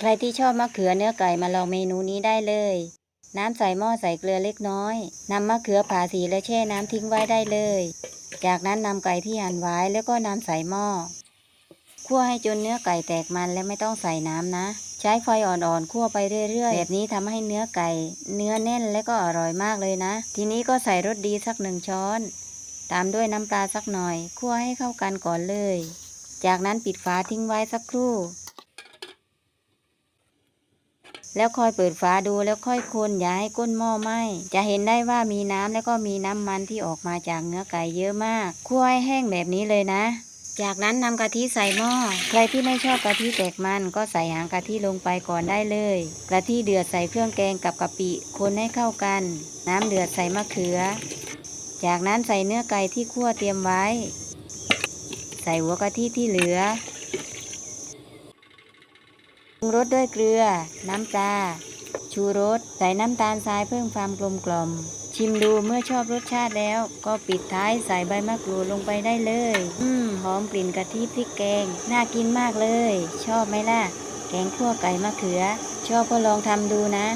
ใครที่ชอบมะเขือเนื้อไก่มาลองเมนูนี้ได้เลย น้ำใส่หม้อใส่เกลือเล็กน้อยนำมะเขือผ่าสีและแช่น้ำทิ้งไว้ได้เลย จากนั้นนำไก่ที่หั่นไว้แล้วก็นำใส่หม้อคั่วให้จนเนื้อไก่แตกมันและไม่ต้องใส่น้ำนะ ใช้ไฟอ่อนๆคั่วไปเรื่อย ๆ แบบนี้ทำให้เนื้อไก่ เนื้อแน่นและก็อร่อยมากเลยนะ ทีนี้ก็ใส่รสดีสักหนึ่งช้อน ตามด้วยน้ำปลาสักหน่อยคั่วให้เข้ากันก่อนเลย จากนั้นปิดฝาทิ้งไว้สักครู่ แล้วค่อยเปิดฝาดูแล้วค่อยคนอย่าให้ก้นหม้อไหม้จะเห็นได้ว่ามีน้ำแล้วก็มีน้ำมันที่ออกมาจากเนื้อไก่เยอะมากคั่วให้แห้งแบบนี้เลยนะ จากนั้นนำกะทิใส่หม้อใครที่ไม่ชอบกะทิแตกมันก็ใส่หางกะทิลงไปก่อนได้เลยกะทิเดือดใส่เครื่องแกงกับกะปิคนให้เข้ากัน น้ำเดือดใส่มะเขือ จากนั้นใส่เนื้อไก่ที่คั่วเตรียมไว้ ใส่หัวกะทิที่เหลือ ปรุงรสด้วยเกลือ น้ำปลา ชูรส ใส่น้ำตาลทรายเพิ่มความกลมกล่อม ชิมดูเมื่อชอบรสชาติแล้ว ก็ปิดท้ายใส่ใบมะกรูดลงไปได้เลย อืมหอมกลิ่นกะทิพริกแกง น่ากินมากเลย ชอบไหมล่ะ แกงขั่วไก่มะเขือ ชอบก็ลองทำดูนะ